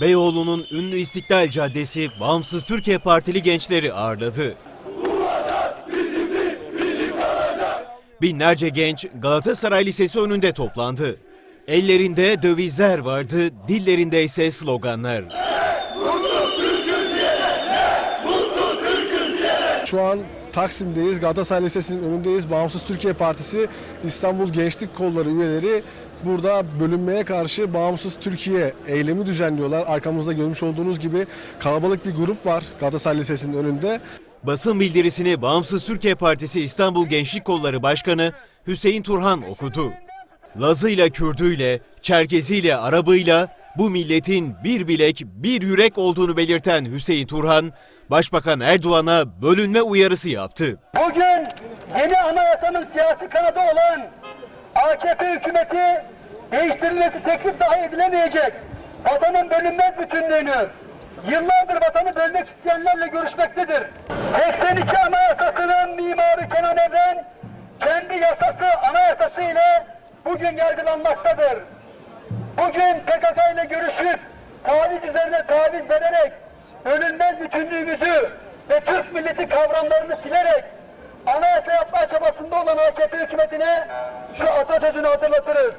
Beyoğlu'nun ünlü İstiklal Caddesi Bağımsız Türkiye Partili gençleri ağırladı. Binlerce genç Galatasaray Lisesi önünde toplandı. Ellerinde dövizler vardı, dillerinde ise sloganlar. Şu an Taksim'deyiz, Galatasaray Lisesi'nin önündeyiz. Bağımsız Türkiye Partisi İstanbul Gençlik Kolları üyeleri burada bölünmeye karşı Bağımsız Türkiye eylemi düzenliyorlar. Arkamızda görmüş olduğunuz gibi kalabalık bir grup var Galatasaray Lisesi'nin önünde. Basın bildirisini Bağımsız Türkiye Partisi İstanbul Gençlik Kolları Başkanı Hüseyin Turhan okudu. Lazıyla Kürdüyle, Çerkeziyle, Arabıyla bu milletin bir bilek, bir yürek olduğunu belirten Hüseyin Turhan, Başbakan Erdoğan'a bölünme uyarısı yaptı. Bugün yeni anayasanın siyasi kanadı olan AKP hükümeti değiştirilmesi teklif dahi edilemeyecek vatanın bölünmez bütünlüğünü yıllardır vatanı bölmek isteyenlerle görüşmektedir. 82 anayasasının mimarı Kenan Evren kendi yasası anayasası ile bugün yargılanmaktadır. Bugün PKK ile görüşüp taviz üzerine taviz vererek bölünmez bütünlüğümüzü ve Türk milleti kavramlarını silerek anayasa yapma çabasında olan AKP hükümetine şu atasözünü hatırlatırız.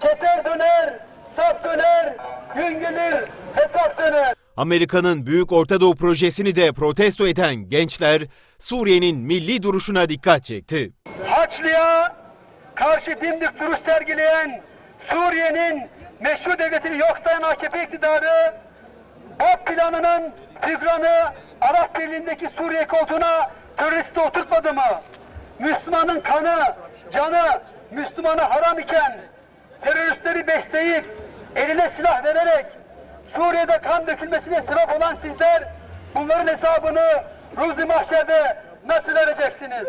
Keser döner, sap döner, gün gelir hesap döner. Amerika'nın Büyük Orta Doğu projesini de protesto eden gençler Suriye'nin milli duruşuna dikkat çekti. Haçlı'ya karşı dimdik duruş sergileyen Suriye'nin meşru devletini yok sayan AKP iktidarı BOP planının figüranı Arap Birliği'ndeki Suriye koltuğuna teröristi oturtmadı mı? Müslümanın kanı, canı Müslümana haram iken teröristleri besleyip eline silah vererek Suriye'de kan dökülmesine sebep olan sizler bunların hesabını Ruzi Mahşer'de nasıl vereceksiniz?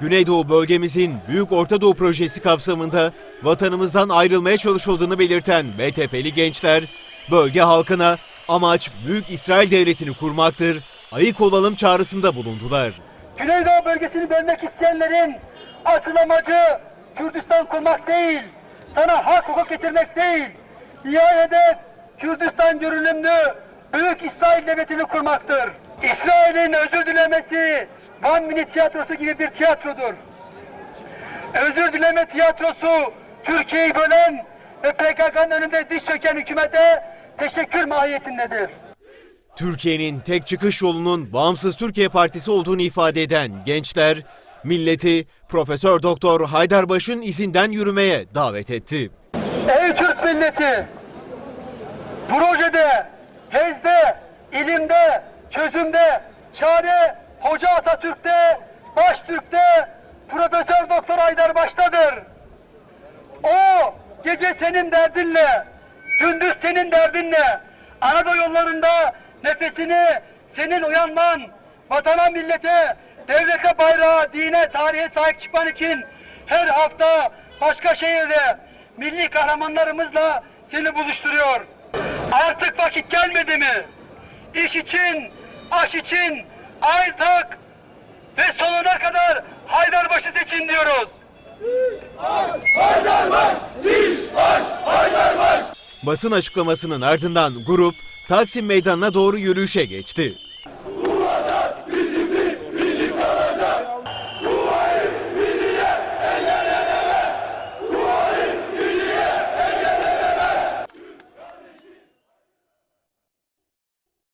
Güneydoğu bölgemizin Büyük Orta Doğu projesi kapsamında vatanımızdan ayrılmaya çalışıldığını belirten BTP'li gençler, bölge halkına amaç Büyük İsrail Devleti'ni kurmaktır, ayık olalım çağrısında bulundular. Güneydoğu bölgesini bölmek isteyenlerin asıl amacı Kürdistan kurmak değil, sana hak hukuk getirmek değil. Nihai hedef Kürdistan görünümlü Büyük İsrail Devleti'ni kurmaktır. İsrail'in özür dilemesi One Minute tiyatrosu gibi bir tiyatrodur. Özür dileme tiyatrosu Türkiye'yi bölen ve PKK'nın önünde diş çöken hükümete teşekkür mahiyetindedir. Türkiye'nin tek çıkış yolunun Bağımsız Türkiye Partisi olduğunu ifade eden gençler, milleti Profesör Doktor Haydarbaş'ın izinden yürümeye davet etti. Ey Türk milleti! Projede, tezde, ilimde, çözümde, çare Hoca Atatürk'te, Baştürk'te, Profesör Doktor Aydar baştadır. O gece senin derdinle, gündüz senin derdinle, Anadolu yollarında nefesini senin uyanman, vatana millete, devlete bayrağa, dine, tarihe sahip çıkman için her hafta başka şehirde milli kahramanlarımızla seni buluşturuyor. Artık vakit gelmedi mi? İş için, aş için, aytak ve sonuna kadar Haydarbaş'ı seçin diyoruz. Basın açıklamasının ardından grup Taksim Meydanı'na doğru yürüyüşe geçti.